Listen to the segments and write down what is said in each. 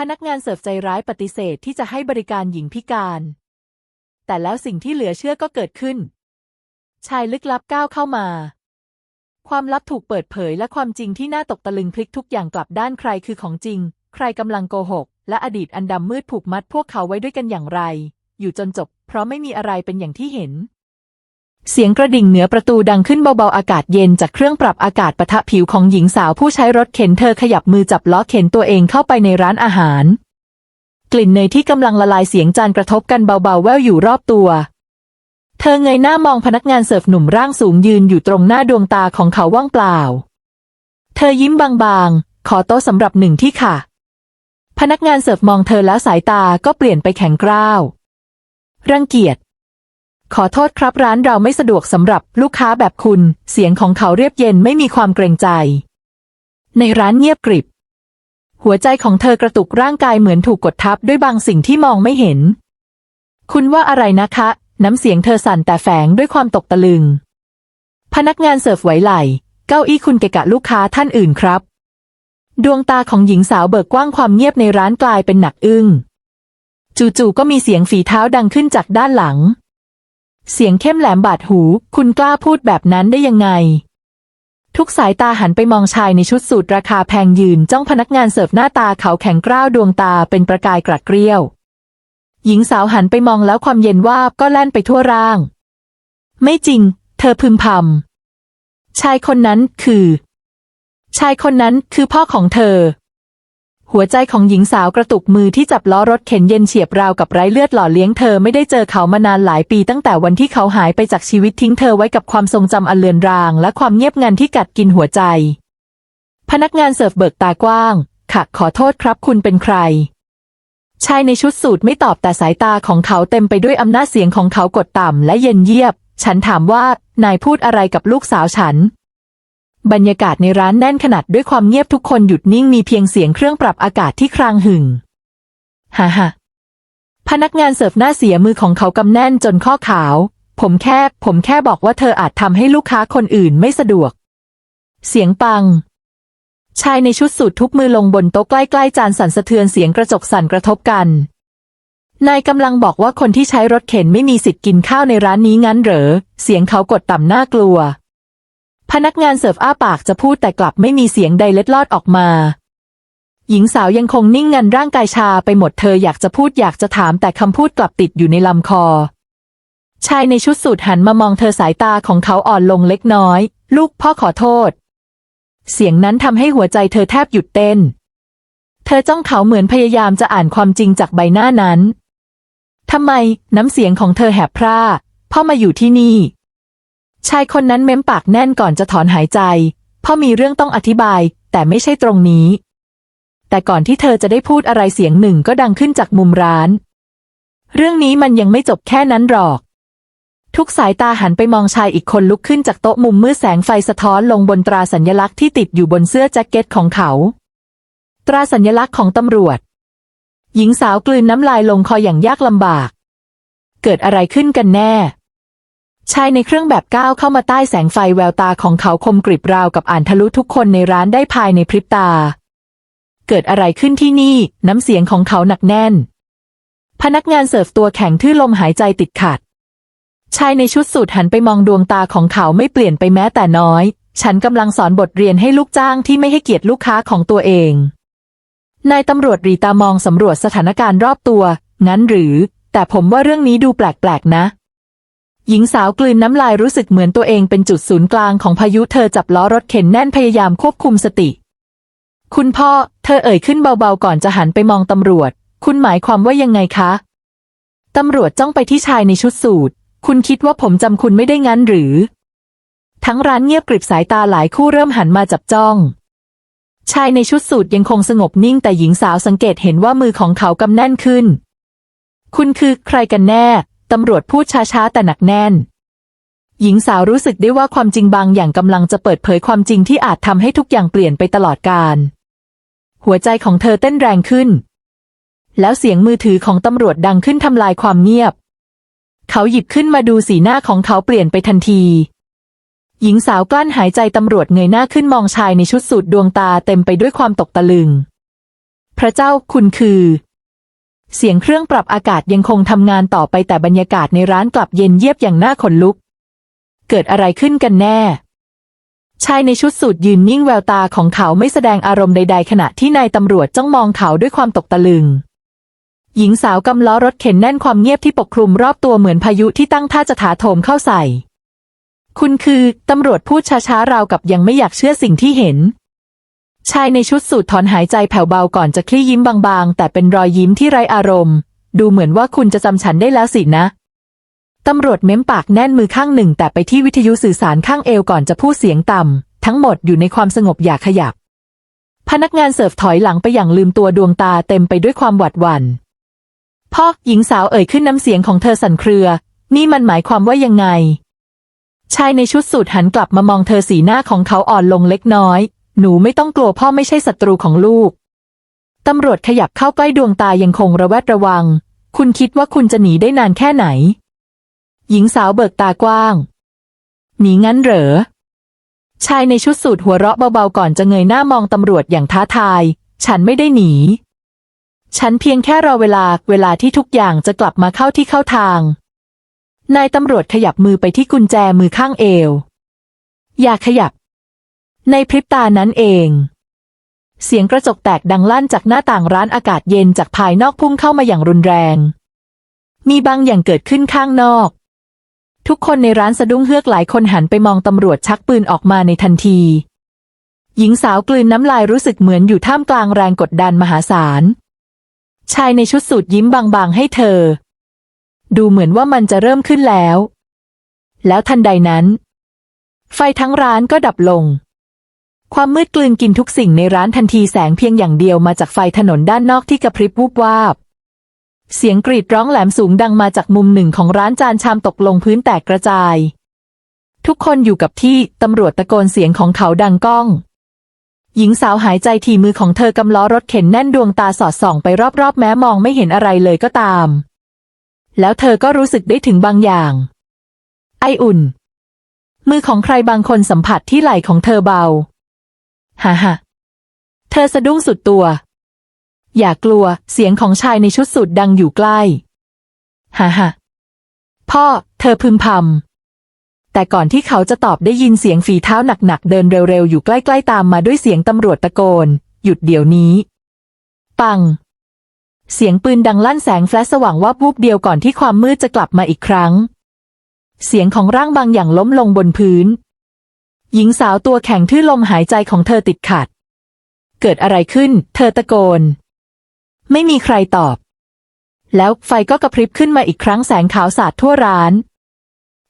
พนักงานเสิร์ฟใจร้ายปฏิเสธที่จะให้บริการหญิงพิการ แต่แล้วสิ่งที่เหลือเชื่อก็เกิดขึ้น ชายลึกลับก้าวเข้ามา ความลับถูกเปิดเผยและความจริงที่น่าตกตะลึงพลิกทุกอย่างกลับด้านใครคือของจริง ใครกำลังโกหก และอดีตอันดำมืดผูกมัดพวกเขาไว้ด้วยกันอย่างไร อยู่จนจบ เพราะไม่มีอะไรเป็นอย่างที่เห็น เสียงกระดิ่งเหนือประตูดังขึ้นเบาๆ อากาศเย็นจากเครื่องปรับอากาศปะทะผิวของหญิงสาวผู้ใช้รถเข็นเธอขยับมือจับล้อเข็นตัวเองเข้าไปในร้านอาหาร กลิ่นเนยที่กำลังละลายเสียงจานกระทบกันเบาๆ แว่วอยู่รอบตัว เธอเงยหน้ามองพนักงานเสิร์ฟหนุ่มร่างสูงยืนอยู่ตรงหน้าดวงตาของเขาว่างเปล่า เธอยิ้มบางๆ ขอโต๊ะสำหรับหนึ่งที่ค่ะ พนักงานเสิร์ฟมองเธอแล้วสายตาก็เปลี่ยนไปแข็งกร้าว รังเกียจ ขอโทษครับร้านเราไม่สะดวกสำหรับลูกค้าแบบคุณ เสียงของเขาเรียบเย็นไม่มีความเกรงใจ ในร้านเงียบกริบ หัวใจของเธอกระตุกร่างกายเหมือนถูกกดทับด้วยบางสิ่งที่มองไม่เห็น คุณว่าอะไรนะคะ น้ำเสียงเธอสั่นแต่แฝงด้วยความตกตะลึง พนักงานเสิร์ฟไหวไหล เก้าอี้คุณเกะกะลูกค้าท่านอื่นครับ ดวงตาของหญิงสาวเบิกกว้างความเงียบในร้านกลายเป็นหนักอึ้งจู่ๆก็มีเสียงฝีเท้าดังขึ้นจากด้านหลัง เสียงเข้มแหลมบาดหู คุณกล้าพูดแบบนั้นได้ยังไง ทุกสายตาหันไปมองชายในชุดสูทราคาแพงยืนจ้องพนักงานเสิร์ฟหน้าตาเขาแข็งกร้าวดวงตาเป็นประกายกรัดเกรี้ยว หญิงสาวหันไปมองแล้วความเย็นวาบก็แล่นไปทั่วร่าง ไม่จริง เธอพึมพำชายคนนั้นคือ ชายคนนั้นคือพ่อของเธอ หัวใจของหญิงสาวกระตุกมือที่จับล้อรถเข็นเย็นเฉียบราวกับไร้เลือดหล่อเลี้ยงเธอไม่ได้เจอเขามานานหลายปีตั้งแต่วันที่เขาหายไปจากชีวิตทิ้งเธอไว้กับความทรงจำอันเลือนราง และความเงียบงันที่กัดกินหัวใจ พนักงานเสิร์ฟเบิกตากว้าง ค่ะขอโทษครับคุณเป็นใคร ชายในชุดสูทไม่ตอบแต่สายตาของเขาเต็มไปด้วยอำนาจเสียงของเขากดต่ำและเย็นเยียบ ฉันถามว่านายพูดอะไรกับลูกสาวฉัน บรรยากาศในร้านแน่นขนาดด้วยความเงียบทุกคนหยุดนิ่งมีเพียงเสียงเครื่องปรับอากาศที่ครางหึ่งฮ่าฮ่าพนักงานเสิร์ฟหน้าเสียมือของเขากำแน่นจนข้อขาว ผมแค่ ผมแค่บอกว่าเธออาจทำให้ลูกค้าคนอื่นไม่สะดวก เสียงปัง ชายในชุดสูททุบมือลงบนโต๊ะใกล้ๆจานสั่นสะเทือนเสียงกระจกสั่นกระทบกัน นายกำลังบอกว่าคนที่ใช้รถเข็นไม่มีสิทธิ์กินข้าวในร้านนี้งั้นเหรอ เสียงเขากดต่ำน่ากลัว พนักงานเสิร์ฟอ้าปากจะพูดแต่กลับไม่มีเสียงใดเล็ดลอดออกมา หญิงสาวยังคงนิ่งงันร่างกายชาไปหมดเธออยากจะพูดอยากจะถามแต่คำพูดกลับติดอยู่ในลำคอ ชายในชุดสูทหันมามองเธอสายตาของเขาอ่อนลงเล็กน้อย ลูกพ่อขอโทษ เสียงนั้นทำให้หัวใจเธอแทบหยุดเต้น เธอจ้องเขาเหมือนพยายามจะอ่านความจริงจากใบหน้านั้นทำไม น้ำเสียงของเธอแหบพร่าพ่อมาอยู่ที่นี่ ชายคนนั้นเม้มปากแน่นก่อนจะถอนหายใจ พ่อมีเรื่องต้องอธิบาย แต่ไม่ใช่ตรงนี้ แต่ก่อนที่เธอจะได้พูดอะไรเสียงหนึ่งก็ดังขึ้นจากมุมร้าน เรื่องนี้มันยังไม่จบแค่นั้นหรอก ทุกสายตาหันไปมองชายอีกคนลุกขึ้นจากโต๊ะมุมมืดแสงไฟสะท้อนลงบนตราสัญลักษณ์ที่ติดอยู่บนเสื้อแจ็คเก็ตของเขา ตราสัญลักษณ์ของตำรวจ หญิงสาวกลืนน้ำลายลงคออย่างยากลำบาก เกิดอะไรขึ้นกันแน่ ชายในเครื่องแบบก้าวเข้ามาใต้แสงไฟแววตาของเขาคมกริบราวกับอ่านทะลุทุกคนในร้านได้ภายในพริบตา เกิดอะไรขึ้นที่นี่ น้ำเสียงของเขาหนักแน่น พนักงานเสิร์ฟตัวแข็งทื่อลมหายใจติดขัด ชายในชุดสูทหันไปมองดวงตาของเขาไม่เปลี่ยนไปแม้แต่น้อย ฉันกำลังสอนบทเรียนให้ลูกจ้างที่ไม่ให้เกียรติลูกค้าของตัวเองนายตำรวจรีตามองสำรวจสถานการณ์รอบตัว งั้นหรือ แต่ผมว่าเรื่องนี้ดูแปลกๆนะ หญิงสาวกลืนน้ำลายรู้สึกเหมือนตัวเองเป็นจุดศูนย์กลางของพายุเธอจับล้อรถเข็นแน่นพยายามควบคุมสติ คุณพ่อ เธอเอ่ยขึ้นเบาๆก่อนจะหันไปมองตำรวจ คุณหมายความว่ายังไงคะ ตำรวจจ้องไปที่ชายในชุดสูทคุณคิดว่าผมจำคุณไม่ได้งั้นหรือ ทั้งร้านเงียบกริบสายตาหลายคู่เริ่มหันมาจับจ้อง ชายในชุดสูทยังคงสงบนิ่งแต่หญิงสาวสังเกตเห็นว่ามือของเขากำแน่นขึ้น คุณคือใครกันแน่ ตำรวจพูดช้าๆแต่หนักแน่น หญิงสาวรู้สึกได้ว่าความจริงบางอย่างกำลังจะเปิดเผยความจริงที่อาจทำให้ทุกอย่างเปลี่ยนไปตลอดกาลหัวใจของเธอเต้นแรงขึ้น แล้วเสียงมือถือของตำรวจดังขึ้นทำลายความเงียบ เขาหยิบขึ้นมาดูสีหน้าของเขาเปลี่ยนไปทันทีหญิงสาวกลั้นหายใจตำรวจเงยหน้าขึ้นมองชายในชุดสูทดวงตาเต็มไปด้วยความตกตะลึง พระเจ้าคุณคือ เสียงเครื่องปรับอากาศยังคงทำงานต่อไปแต่บรรยากาศในร้านกลับเย็นเยียบอย่างน่าขนลุก เกิดอะไรขึ้นกันแน่ ชายในชุดสูทยืนนิ่งแววตาของเขาไม่แสดงอารมณ์ใด ๆ ขณะที่นายตำรวจจ้องมองเขาด้วยความตกตะลึง หญิงสาวกำล้อรถเข็นแน่นความเงียบที่ปกคลุมรอบตัวเหมือนพายุที่ตั้งท่าจะถาโถมเข้าใส่ คุณคือตำรวจพูดช้าๆราวกับยังไม่อยากเชื่อสิ่งที่เห็น ชายในชุดสูทถอนหายใจแผ่วเบาก่อนจะคลี่ยิ้มบางๆ แต่เป็นรอยยิ้มที่ไร้อารมณ์ ดูเหมือนว่าคุณจะจำฉันได้แล้วสินะ ตำรวจเม้มปากแน่นมือข้างหนึ่ง แต่ไปที่วิทยุสื่อสารข้างเอวก่อนจะพูดเสียงต่ำทั้งหมดอยู่ในความสงบอย่าขยับ พนักงานเสิร์ฟถอยหลังไปอย่างลืมตัวดวงตาเต็มไปด้วยความหวาดหวั่นพ่อหญิงสาวเอ่ยขึ้นน้ำเสียงของเธอสั่นเครือ นี่มันหมายความว่ายังไง ชายในชุดสูทหันกลับมามองเธอสีหน้าของเขาอ่อนลงเล็กน้อย หนูไม่ต้องกลัวพ่อไม่ใช่ศัตรูของลูก ตำรวจขยับเข้าใกล้ดวงตายังคงระแวดระวัง คุณคิดว่าคุณจะหนีได้นานแค่ไหน หญิงสาวเบิกตากว้าง หนีงั้นเหรอ ชายในชุดสูทหัวเราะเบาๆก่อนจะเงยหน้ามองตำรวจอย่างท้าทาย ฉันไม่ได้หนี ฉันเพียงแค่รอเวลา เวลาที่ทุกอย่างจะกลับมาเข้าที่เข้าทาง นายตำรวจขยับมือไปที่กุญแจมือข้างเอว อย่าขยับ ในพริบตานั้นเอง เสียงกระจกแตกดังลั่นจากหน้าต่างร้านอากาศเย็นจากภายนอกพุ่งเข้ามาอย่างรุนแรง มีบางอย่างเกิดขึ้นข้างนอก ทุกคนในร้านสะดุ้งเฮือกหลายคนหันไปมองตำรวจชักปืนออกมาในทันที หญิงสาวกลืนน้ำลายรู้สึกเหมือนอยู่ท่ามกลางแรงกดดันมหาศาล ชายในชุดสูทยิ้มบางๆให้เธอ ดูเหมือนว่ามันจะเริ่มขึ้นแล้ว แล้วทันใดนั้น ไฟทั้งร้านก็ดับลง ความมืดกลืนกินทุกสิ่งในร้านทันทีแสงเพียงอย่างเดียวมาจากไฟถนนด้านนอกที่กระพริบวูบวาบ เสียงกรีดร้องแหลมสูงดังมาจากมุมหนึ่งของร้านจานชามตกลงพื้นแตกกระจาย ทุกคนอยู่กับที่ตำรวจตะโกนเสียงของเขาดังก้อง หญิงสาวหายใจทีมือของเธอกำล้อรถเข็นแน่นดวงตาสอดส่องไปรอบๆ แม้มองไม่เห็นอะไรเลยก็ตาม แล้วเธอก็รู้สึกได้ถึงบางอย่าง ไออุ่น มือของใครบางคนสัมผัสที่ไหล่ของเธอเบา ฮ่าฮ่าเธอสะดุ้งสุดตัว อย่ากลัวเสียงของชายในชุดสูทดังอยู่ใกล้ฮ่าฮ่าพ่อ เธอพึมพำแต่ก่อนที่เขาจะตอบได้ยินเสียงฝีเท้าหนักๆเดินเร็วๆ อยู่ใกล้ๆตามมาด้วยเสียงตำรวจตะโกน หยุดเดี๋ยวนี้ ปัง เสียงปืนดังลั่นแสงแฟลชสว่างวับวูบเดียวก่อนที่ความมืดจะกลับมาอีกครั้ง เสียงของร่างบางอย่างล้มลงบนพื้น หญิงสาวตัวแข็งทื่อลมหายใจของเธอติดขัด เกิดอะไรขึ้น เธอตะโกน ไม่มีใครตอบ แล้วไฟก็กระพริบขึ้นมาอีกครั้งแสงขาวสาดทั่วร้าน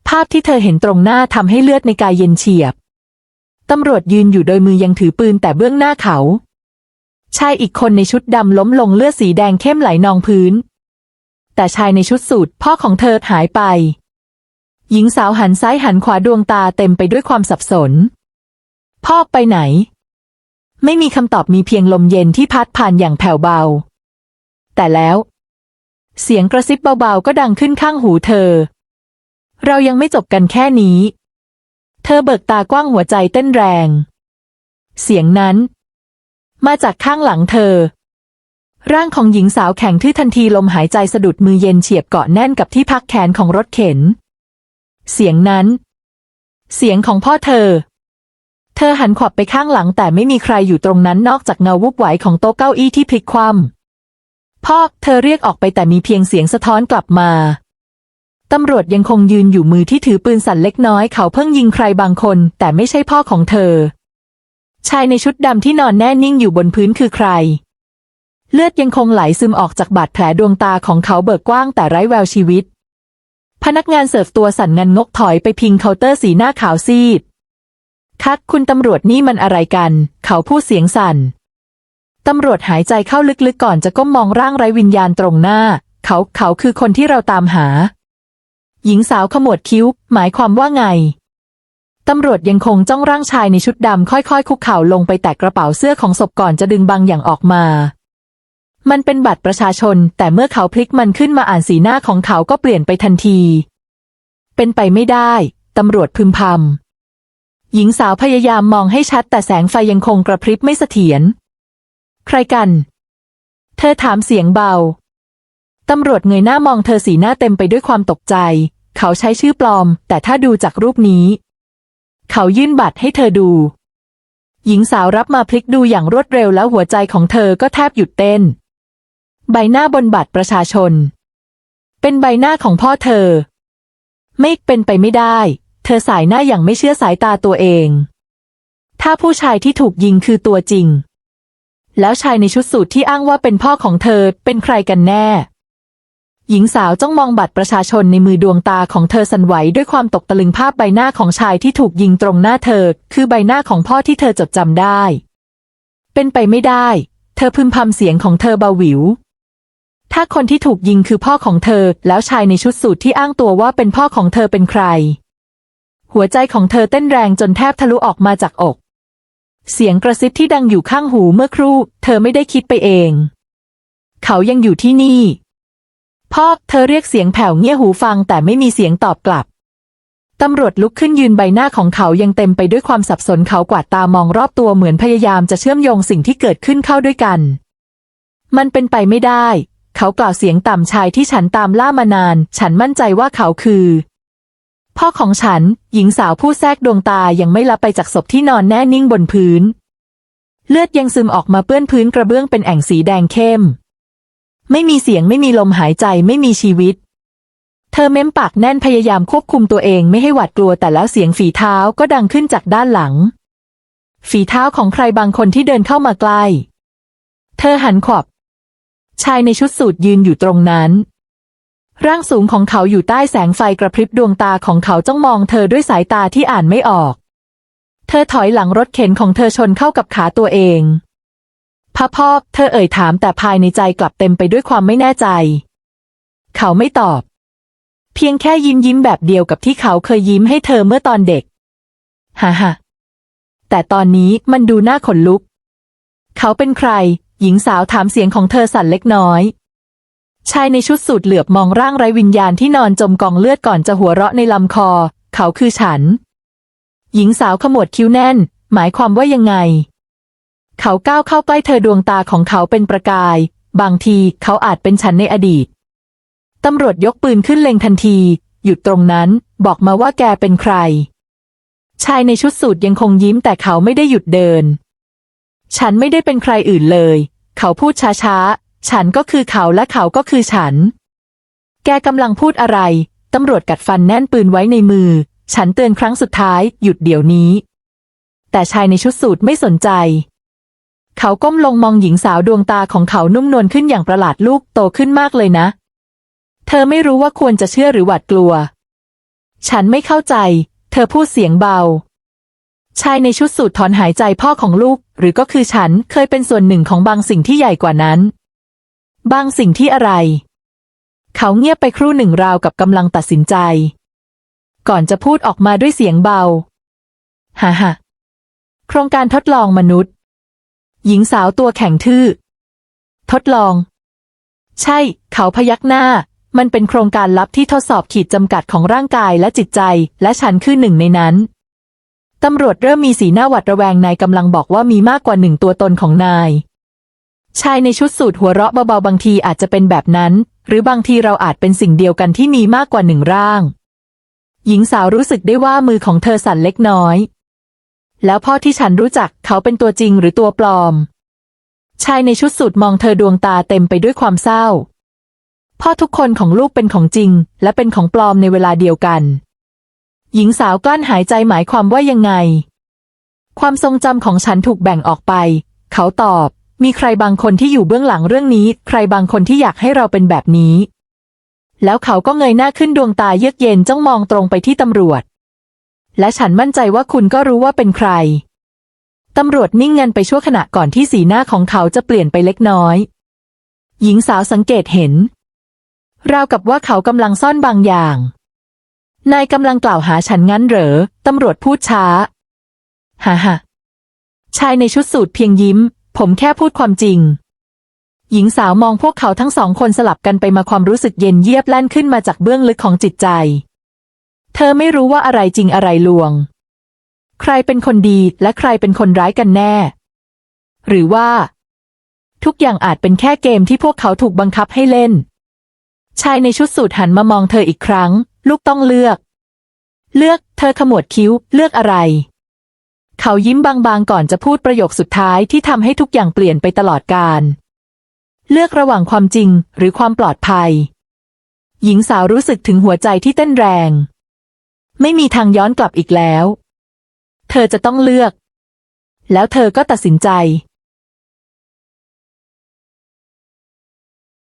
ภาพที่เธอเห็นตรงหน้าทำให้เลือดในกายเย็นเฉียบตำรวจยืนอยู่โดยมือยังถือปืนแต่เบื้องหน้าเขา ชายอีกคนในชุดดำล้มลงเลือดสีแดงเข้มไหลนองพื้น แต่ชายในชุดสูทพ่อของเธอหายไป หญิงสาวหันซ้ายหันขวาดวงตาเต็มไปด้วยความสับสน พ่อไปไหน ไม่มีคำตอบมีเพียงลมเย็นที่พัดผ่านอย่างแผ่วเบา แต่แล้ว เสียงกระซิบเบาๆก็ดังขึ้นข้างหูเธอ เรายังไม่จบกันแค่นี้ เธอเบิกตากว้างหัวใจเต้นแรง เสียงนั้น มาจากข้างหลังเธอ ร่างของหญิงสาวแข็งทื่อทันทีลมหายใจสะดุดมือเย็นเฉียบเกาะแน่นกับที่พักแขนของรถเข็น เสียงนั้น เสียงของพ่อเธอ เธอหันขวับไปข้างหลังแต่ไม่มีใครอยู่ตรงนั้นนอกจากเงาวุบไหวของโต๊ะเก้าอี้ที่พลิกคว่ำพ่อเธอเรียกออกไปแต่มีเพียงเสียงสะท้อนกลับมาตำรวจยังคงยืนอยู่มือที่ถือปืนสั่นเล็กน้อยเขาเพิ่งยิงใครบางคน แต่ไม่ใช่พ่อของเธอ ชายในชุดดำที่นอนแน่นิ่งอยู่บนพื้นคือใคร เลือดยังคงไหลซึมออกจากบาดแผลดวงตาของเขาเบิกกว้างแต่ไร้แววชีวิต พนักงานเสิร์ฟตัวสั่นงันงกถอยไปพิงเคาน์เตอร์สีหน้าขาวซีด คัดคุณตำรวจนี่มันอะไรกัน เขาพูดเสียงสั่น ตำรวจหายใจเข้าลึกๆก่อนจะก้มมองร่างไร้วิญญาณตรงหน้า เขาเขาคือคนที่เราตามหา หญิงสาวขมวดคิ้ว หมายความว่าไง ตำรวจยังคงจ้องร่างชายในชุดดำค่อยๆ คุกเข่าลงไปแตะกระเป๋าเสื้อของศพก่อนจะดึงบางอย่างออกมา มันเป็นบัตรประชาชน แต่เมื่อเขาพลิกมันขึ้นมาอ่านสีหน้าของเขาก็เปลี่ยนไปทันที เป็นไปไม่ได้ ตำรวจพึมพำหญิงสาวพยายามมองให้ชัดแต่แสงไฟยังคงกระพริบไม่เสถียร ใครกัน เธอถามเสียงเบา ตำรวจเงยหน้ามองเธอสีหน้าเต็มไปด้วยความตกใจ เขาใช้ชื่อปลอม แต่ถ้าดูจากรูปนี้ เขายื่นบัตรให้เธอดูหญิงสาวรับมาพลิกดูอย่างรวดเร็วแล้วหัวใจของเธอก็แทบหยุดเต้น ใบหน้าบนบัตรประชาชน เป็นใบหน้าของพ่อเธอ ไม่เป็นไปไม่ได้ เธอสายหน้าอย่างไม่เชื่อสายตาตัวเอง ถ้าผู้ชายที่ถูกยิงคือตัวจริง แล้วชายในชุดสูทที่อ้างว่าเป็นพ่อของเธอเป็นใครกันแน่ หญิงสาวจ้องมองบัตรประชาชนในมือดวงตาของเธอสั่นไหวด้วยความตกตะลึงภาพใบหน้าของชายที่ถูกยิงตรงหน้าเธอ คือใบหน้าของพ่อที่เธอจดจำได้ เป็นไปไม่ได้ เธอพึมพำเสียงของเธอเบาหวิว ถ้าคนที่ถูกยิงคือพ่อของเธอ แล้วชายในชุดสูทที่อ้างตัวว่าเป็นพ่อของเธอเป็นใคร หัวใจของเธอเต้นแรงจนแทบทะลุออกมาจากอก เสียงกระซิบที่ดังอยู่ข้างหูเมื่อครู่ เธอไม่ได้คิดไปเอง เขายังอยู่ที่นี่ พ่อเธอเรียกเสียงแผ่วเงี่ยหูฟังแต่ไม่มีเสียงตอบกลับตำรวจลุกขึ้นยืนใบหน้าของเขายังเต็มไปด้วยความสับสนเขากวาดตามองรอบตัวเหมือนพยายามจะเชื่อมโยงสิ่งที่เกิดขึ้นเข้าด้วยกัน มันเป็นไปไม่ได้ เขากล่าวเสียงต่ำชายที่ฉันตามล่ามานาน ฉันมั่นใจว่าเขาคือ พ่อของฉัน หญิงสาวผู้แทรกดวงตายังไม่ลับไปจากศพที่นอนแน่นิ่งบนพื้น เลือดยังซึมออกมาเปื้อนพื้นกระเบื้องเป็นแอ่งสีแดงเข้ม ไม่มีเสียงไม่มีลมหายใจไม่มีชีวิต เธอเม้มปากแน่นพยายามควบคุมตัวเองไม่ให้หวาดกลัวแต่แล้วเสียงฝีเท้าก็ดังขึ้นจากด้านหลัง ฝีเท้าของใครบางคนที่เดินเข้ามาใกล้ เธอหันขวับ ชายในชุดสูทยืนอยู่ตรงนั้น ร่างสูงของเขาอยู่ใต้แสงไฟกระพริบดวงตาของเขาจ้องมองเธอด้วยสายตาที่อ่านไม่ออก เธอถอยหลังรถเข็นของเธอชนเข้ากับขาตัวเองพ่อพ่อเธอเอ่ยถามแต่ภายในใจกลับเต็มไปด้วยความไม่แน่ใจ เขาไม่ตอบ เพียงแค่ยิ้มยิ้มแบบเดียวกับที่เขาเคยยิ้มให้เธอเมื่อตอนเด็กฮ่าฮ่าแต่ตอนนี้มันดูน่าขนลุก เขาเป็นใคร หญิงสาวถามเสียงของเธอสั่นเล็กน้อยชายในชุดสูทเหลือบมองร่างไร้วิญญาณที่นอนจมกองเลือดก่อนจะหัวเราะในลำคอ เขาคือฉัน หญิงสาวขมวดคิ้วแน่น หมายความว่ายังไง เขาก้าวเข้าใกล้เธอดวงตาของเขาเป็นประกาย บางทีเขาอาจเป็นฉันในอดีต ตำรวจยกปืนขึ้นเล็งทันที หยุดตรงนั้น บอกมาว่าแกเป็นใคร ชายในชุดสูทยังคงยิ้มแต่เขาไม่ได้หยุดเดิน ฉันไม่ได้เป็นใครอื่นเลย เขาพูดช้าๆ ฉันก็คือเขาและเขาก็คือฉัน แกกำลังพูดอะไร ตำรวจกัดฟันแน่นปืนไว้ในมือ ฉันเตือนครั้งสุดท้ายหยุดเดี๋ยวนี้ แต่ชายในชุดสูทไม่สนใจ เขาก้มลงมองหญิงสาวดวงตาของเขานุ่มนวลขึ้นอย่างประหลาดลูกโตขึ้นมากเลยนะ เธอไม่รู้ว่าควรจะเชื่อหรือหวาดกลัว ฉันไม่เข้าใจ เธอพูดเสียงเบา ชายในชุดสูทถอนหายใจพ่อของลูก หรือก็คือฉันเคยเป็นส่วนหนึ่งของบางสิ่งที่ใหญ่กว่านั้น บางสิ่งที่อะไร เขาเงียบไปครู่หนึ่งราวกับกำลังตัดสินใจ ก่อนจะพูดออกมาด้วยเสียงเบาฮ่าฮ่าโครงการทดลองมนุษย์ หญิงสาวตัวแข็งทื่อ ทดลอง ใช่ เขาพยักหน้า มันเป็นโครงการลับที่ทดสอบขีดจำกัดของร่างกายและจิตใจ และฉันคือหนึ่งในนั้น ตำรวจเริ่มมีสีหน้าหวาดระแวงนายกำลังบอกว่ามีมากกว่าหนึ่งตัวตนของนาย ชายในชุดสูทหัวเราะเบาๆบางทีอาจจะเป็นแบบนั้น หรือบางทีเราอาจเป็นสิ่งเดียวกันที่มีมากกว่าหนึ่งร่าง หญิงสาวรู้สึกได้ว่ามือของเธอสั่นเล็กน้อย แล้วพ่อที่ฉันรู้จักเขาเป็นตัวจริงหรือตัวปลอม ชายในชุดสูทมองเธอดวงตาเต็มไปด้วยความเศร้า พ่อทุกคนของลูกเป็นของจริง และเป็นของปลอมในเวลาเดียวกัน หญิงสาวกลั้นหายใจหมายความว่ายังไง ความทรงจำของฉันถูกแบ่งออกไป เขาตอบ มีใครบางคนที่อยู่เบื้องหลังเรื่องนี้ ใครบางคนที่อยากให้เราเป็นแบบนี้ แล้วเขาก็เงยหน้าขึ้นดวงตาเยือกเย็นจ้องมองตรงไปที่ตำรวจ และฉันมั่นใจว่าคุณก็รู้ว่าเป็นใคร ตำรวจนิ่งงันไปชั่วขณะก่อนที่สีหน้าของเขาจะเปลี่ยนไปเล็กน้อย หญิงสาวสังเกตเห็น ราวกับว่าเขากำลังซ่อนบางอย่าง นายกำลังกล่าวหาฉันงั้นเหรอ ตำรวจพูดช้า ฮ่าฮ่าชายในชุดสูทเพียงยิ้ม ผมแค่พูดความจริง หญิงสาวมองพวกเขาทั้งสองคนสลับกันไปมาความรู้สึกเย็นเยียบแล่นขึ้นมาจากเบื้องลึกของจิตใจ เธอไม่รู้ว่าอะไรจริงอะไรลวง ใครเป็นคนดีและใครเป็นคนร้ายกันแน่ หรือว่า ทุกอย่างอาจเป็นแค่เกมที่พวกเขาถูกบังคับให้เล่น ชายในชุดสูทหันมามองเธออีกครั้ง ลูกต้องเลือก เลือก เธอขมวดคิ้ว เลือกอะไร เขายิ้มบางๆก่อนจะพูดประโยคสุดท้ายที่ทำให้ทุกอย่างเปลี่ยนไปตลอดกาลเลือกระหว่างความจริงหรือความปลอดภัย หญิงสาวรู้สึกถึงหัวใจที่เต้นแรง ไม่มีทางย้อนกลับอีกแล้ว เธอจะต้องเลือก แล้วเธอก็ตัดสินใจ